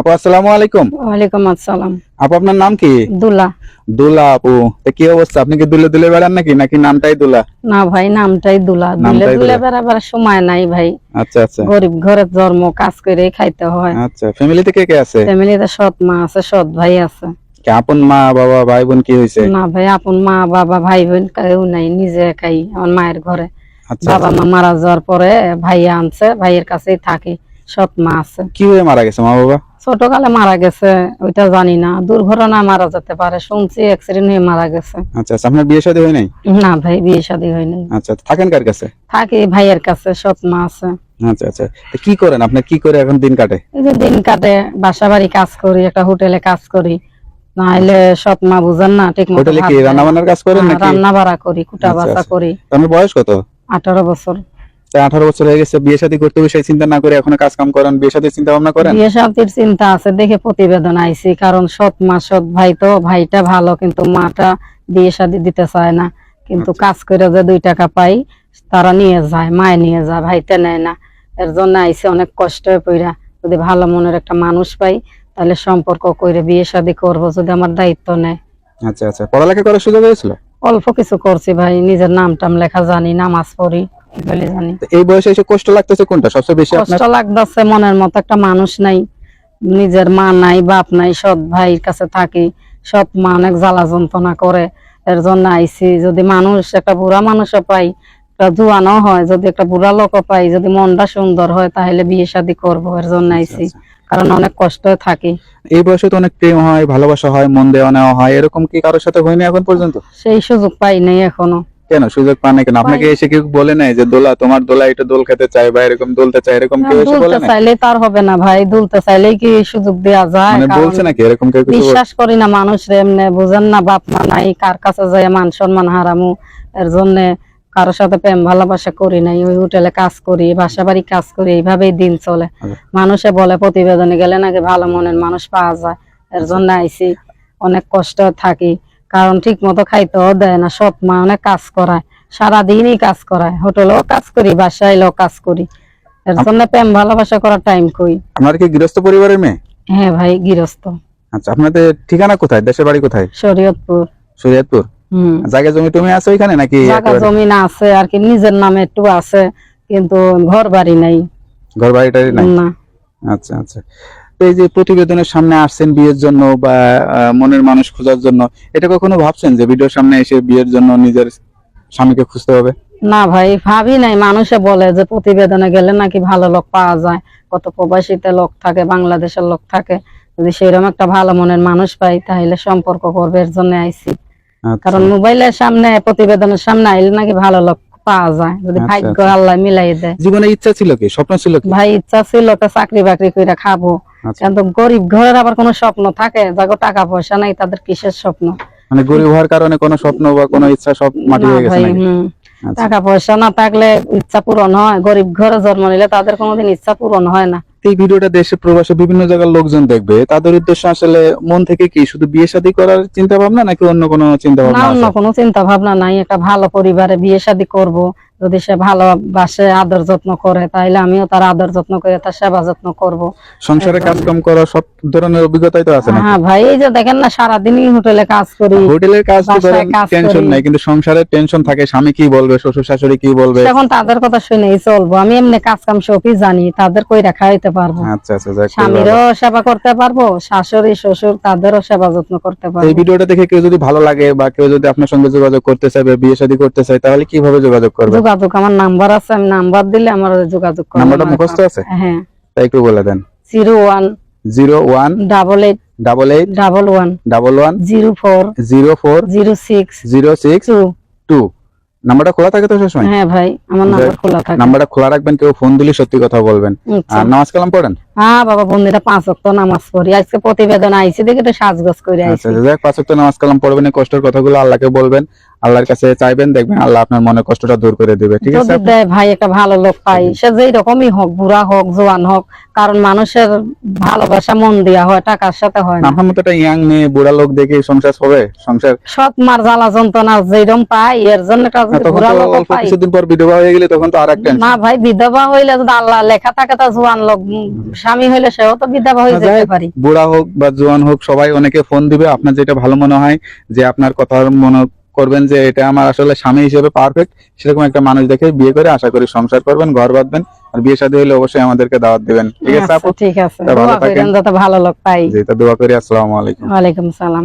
আপু আসসালামু আলাইকুম। ওয়ালাইকুম আসসালাম। আপু আপনার নাম কি? দুলা। দুলা আপু। তা কি অবস্থা? আপনি কি দুলে দুলে বেড়ান নাকি? নাকি নামটাই দুলা? না ভাই নামটাই দুলা। দুলে নামটাই দুলে বেড়াবার সময় নাই ভাই। আচ্ছা আচ্ছা। গরিব ঘরে জন্ম কাজ করে খাইতে হয়। আচ্ছা ফ্যামিলিতে কে কে আছে? ফ্যামিলিতে সৎ মা আছে সৎ ভাই আছে। আপন মা বাবা ভাই বোন কি হয়েছে না ভাই আপন মা বাবা ভাই বোন কেউ নাই নিজে একাই আমার মায়ের ঘরে। বাবা মা মারা যাওয়ার পরে ভাইয়া আনছে ভাইয়ের কাছেই থাকি সৎ মা আছে। কি হয়ে মারা গেছে মা বাবা? ছোটকালে মারা গেছে ওইটা জানি না। দুর্ঘটনা মারা যেতে পারে শুনছি অ্যাক্সিডেন্ট হয়ে মারা গেছে। আচ্ছা আচ্ছা আপনার বিয়ে শাদী হয় নাই? না ভাই বিয়ে শাদী হয় নাই। আচ্ছা থাকেন কার কাছে? থাকি ভাইয়ের কাছে সৎ মা আছে। আচ্ছা আচ্ছা কি করেন? আপনি কি করে এখন দিন কাটে? এই যে দিন কাটে বাসা বাড়ি কাজ করি একটা হোটেলে কাজ করি। না হলে সৎ মা বুঝেন না ঠিক মতো হোটেলে কি রান্না বান্নার কাজ করেন নাকি? রান্না বাড়া করি কুটা আচ্ছা, বাসা আচ্ছা। করি। আপনার বয়স কত? আঠারো বছর। তা আঠারো বছর হয়ে গেছে বিয়ে শাদী করতে সেই চিন্তা না করে এখন কাজ কাম করেন বিয়ে শাদীর চিন্তা ভাবনা করেন? বিয়ে শান্তির চিন্তা আছে দেখে প্রতিবেদন আইছি কারণ সৎ মা সৎ ভাই তো ভাইটা ভালো কিন্তু মাটা বিয়ে শাদি দিতে চায় না। কিন্তু আচ্ছা। কাজ করে যে দুই টাকা পাই তারা নিয়ে যায় মায় নিয়ে যায় ভাইটা নেয় না। এর জন্য আইসি অনেক কষ্ট হয়ে পইরা যদি ভালো মনের একটা মানুষ পাই তাহলে সম্পর্ক করে বিয়ে শাদি করব যদি আমার দায়িত্ব নেয়। আচ্ছা আচ্ছা। পড়ালেখা করার সুযোগ হয়েছিল? অল্প কিছু করছি ভাই নিজের নাম টাম লেখা জানি নামাজ পড়ি। এই বয়সে এসে কষ্ট লাগতেছে কোনটা? সবচেয়ে বেশি কষ্ট লাগতেছে মনের মতো একটা মানুষ নাই। নিজের মা নাই বাপ নাই সৎ ভাইয়ের কাছে থাকি। সৎ মা অনেক জ্বালা যন্ত্রণা করে। এর জন্য আইছি যদি মানুষ একটা বুড়া মানুষও পাই একটা জুয়ানো হয় যদি একটা বুড়া লোকও পাই যদি মনটা সুন্দর হয় তাহলে বিয়ে শাদী করব। এর জন্য আইছি আচ্ছা। কারণ অনেক কষ্ট থাকি। এই বয়সে তো অনেক প্রেম হয় ভালোবাসা হয় মন দেওয়া নেওয়া হয়। এরকম কি কারোর সাথে হয়নি এখন পর্যন্ত? সেই সুযোগ পাই নাই এখনও। কেন? সুযোগ পান না কেন? আপনাকে এসে কেউ বলে নাই যে দোলা তোমার দোলা এটা দোল খেতে চাই বা এরকম দোলতে চাই? এরকম কেউ এসে বলে দুলতে নাই চাইলেই তার হবে না ভাই। দুলতে চাইলেই কি সুযোগ দেওয়া যায়? মানে বলছে নাকি? এরকম কেউ কিছু বিশ্বাস করি না মানুষ রে এমনি বুঝেন না বাপ মা নাই কার কাছে যাই মান সম্মান হারামু? এর জন্য কারোর সাথে প্রেম ভালোবাসা করি নাই ওই হোটেলে কাজ করি বাসা বাড়ি কাজ করি এইভাবেই দিন চলে। আচ্ছা। মানুষে বলে প্রতিবেদনে গেলে নাকি ভালো মনের মানুষ পাওয়া যায়। এর জন্য আইসি অনেক কষ্ট থাকি। কারণ ঠিক মতো খাইতেও দেয় না সব মা অনেক কাজ করায় সারাদিনই কাজ করায় হোটেলেও কাজ করি বাসায় এলেও কাজ করি। এর জন্য প্রেম ভালোবাসা করার টাইম কই? আপনার কি গৃহস্থ পরিবারের মেয়ে? হ্যাঁ ভাই গৃহস্থ। আচ্ছা আপনাদের ঠিকানা কোথায়? দেশের বাড়ি কোথায়? শরীয়তপুর। শরীয়তপুর? হম। জায়গা জমি টমি আছে ওইখানে নাকি জায়গা জমি না আছে আর কি নিজের নামে একটু আছে কিন্তু ঘর বাড়ি নাই। ঘর বাড়িটারি নাই? না। আচ্ছা আচ্ছা। তো এই যে প্রতিবেদনের সামনে আসছেন বিয়ের জন্য বা মনের মানুষ খোঁজার জন্য এটা কখনো ভাবছেন যে ভিডিওর সামনে এসে বিয়ের জন্য নিজের স্বামীকে খুঁজতে হবে? না ভাই ভাবি নাই। মানুষে বলে যে প্রতিবেদনে গেলে নাকি ভালো লোক পাওয়া যায়। কত প্রবাসীতে লোক থাকে বাংলাদেশের লোক থাকে। যদি সেরকম একটা ভালো মনের মানুষ পাই তাহলে সম্পর্ক করবে এর জন্য আইছি। আচ্ছা, কারণ মোবাইলের সামনে প্রতিবেদনের সামনে আইলে নাকি ভালো লোক পাওয়া যায় যদি আচ্ছা, ভাগ্য আচ্ছা। আল্লাহ মিলাই দেয়। জীবনে ইচ্ছা ছিল কি? স্বপ্ন ছিল কি? ভাই ইচ্ছা ছিল তো চাকরি বাকরি করে খাব। আচ্ছা, কিন্তু গরিব ঘরের আবার কোনো স্বপ্ন থাকে? যাগো টাকা পয়সা নাই তাদের কিসের স্বপ্ন? মানে গরিব হওয়ার কারণে কোনো স্বপ্ন বা কোনো ইচ্ছা সব মাটি হয়ে গেছে নাকি। টাকা পয়সা না থাকলে ইচ্ছা পূরণ হয়। গরিব ঘরে জন্ম নিলে তাদের কোনোদিন ইচ্ছা পূরণ হয় না। এই ভিডিওটা দেশে প্রবাসে বিভিন্ন জায়গার লোকজন দেখবে। তাদের উদ্দেশ্য আসলে মন থেকে কি শুধু বিয়ে শাদী করার চিন্তা ভাবনা নাকি অন্য কোনো চিন্তা না ভাবনা অন্য কোনো চিন্তা ভাবনা নাই। একটা ভালো পরিবারে বিয়ে শাদী করব। যদি সে ভালোবাসে আদর যত্ন করে তাহলে আমিও তার আদর যত্ন করে তার সেবা যত্ন করব। সংসারে কাজকাম করা সব ধরনের অভিজ্ঞতাই তো আছে হ্যাঁ ভাই এই যে দেখেন না সারাদিনই হোটেলে কাজ করি হোটেলের কাজ তো করেন টেনশন নাই কিন্তু সংসারের টেনশন থাকে স্বামী কি বলবে শ্বশুর শাশুড়ি কি বলবে? এখন তাদের কথা শুনেই চলবো। আমি এমনি কাজ কাম সবই জানি তাদের কই রাখা হইতে পারব। আচ্ছা আচ্ছা স্বামীরও সেবা করতে পারব শাশুড়ি শ্বশুর তাদেরও সেবা যত্ন করতে পারব। এই ভিডিওটা দেখে কেউ যদি ভালো লাগে বা কেউ যদি আপনার সঙ্গে যোগাযোগ করতে চায় বা বিয়ে শাদী করতে চায় তাহলে কীভাবে যোগাযোগ করবে? যোগাযোগ আমার নাম্বার আছে আমি নাম্বার দিলে আমার যোগাযোগ নাম্বারটা মুখস্থ আছে? হ্যাঁ। তাই একটু বলে দেন। Zero one zero one double eight double eight double one double one zero four zero four zero six zero six two. Two. নাম্বারটা খোলা থাকে তো হ্যাঁ ভাই আমার নাম্বার খোলা থাকে। নাম্বারটা খোলা রাখবেন কেউ ফোন দিলে সত্যি কথা বলবেন। আচ্ছা। আর নামাজ কালাম পড়েন? হ্যাঁ বাবা বন্ধুরা পাঁচ নামাজ পড়ি। আজকে প্রতিবেদন আইছি দেখে একটু সাজগোজ করে আচ্ছা যাক পাঁচ ওয়াক্ত নামাজ কালাম পড়বেন কষ্টের কথাগুলো আল্লাহকে বলবেন। আল্লাহর কাছে চাইবেন দেখবেন আল্লাহ আপনার মনে কষ্টটা দূর করে দিবে ঠিক আছে? ভাই একটা ভালো লোক পাই। সে যেই রকমই হোক বুড়া হোক জোয়ান হোক কারণ মানুষের ভালোবাসা মন দেওয়া হয় টাকার সাথে হয় না। আমার মতো একটা ইয়াং মেয়ে বুড়া লোক দেখে সংসার হবে? সংসার সৎ মার জ্বালা যন্ত্রণা যেরকম পাই এর জন্য বুড়া লোক পাই। কিছুদিন পর বিধবা হয়ে গেলে তখন তো আর একটা না ভাই বিধবা হইলে যদি আল্লাহ লেখা থাকে তা জোয়ান লোক স্বামী হইলে সেও তো বিধবা হয়ে যেতে পারে। বুড়া হোক বা জোয়ান হোক সবাই অনেকে ফোন দিবে। আপনার যেটা ভালো মনে হয় যে আপনার কথার মনে করবেন যে এটা আমার আসলে স্বামী হিসেবে পারফেক্ট সেরকম একটা মানুষ দেখে বিয়ে করে আশা করি সংসার করবেন ঘর বাঁধবেন। আর বিয়ে শাদী হলে অবশ্যই আমাদেরকে দাওয়াত দিবেন। ঠিক আছে আচ্ছা, আপু? ঠিক আছে। ভালো দোয়া থাকেন। যাতে ভালো লোক পাই। যেটা দোয়া করি। আসসালামু আলাইকুম। ওয়া আলাইকুম সালাম।